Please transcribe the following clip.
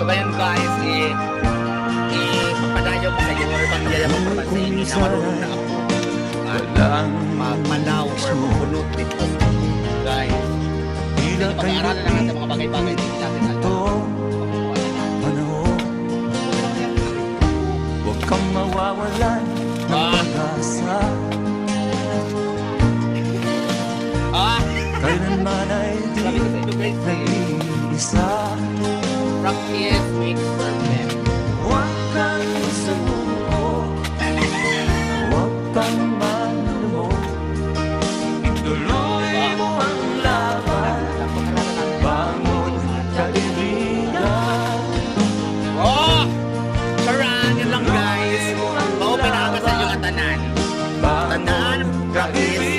So ngayon guys, i ipapadayo ko sa iyo or pagyaya mo pa sa inyo na marunong na ako. Walang magmanaw or mapunot dito. Guys, kay pag-aaralan natin sa mga bagay-bagay dito natin alam. ito Huwag kang mawawalan ng Ah. pag-asa Ah! Kailanman ay di practice makes perfect. Huwag kang sumuko, huwag kang malumo, ituloy mo ang laban, bangon kaibigan. Oh! Karaan yun lang guys! Maupin ako sa inyo katanan. Tanan, kaibigan.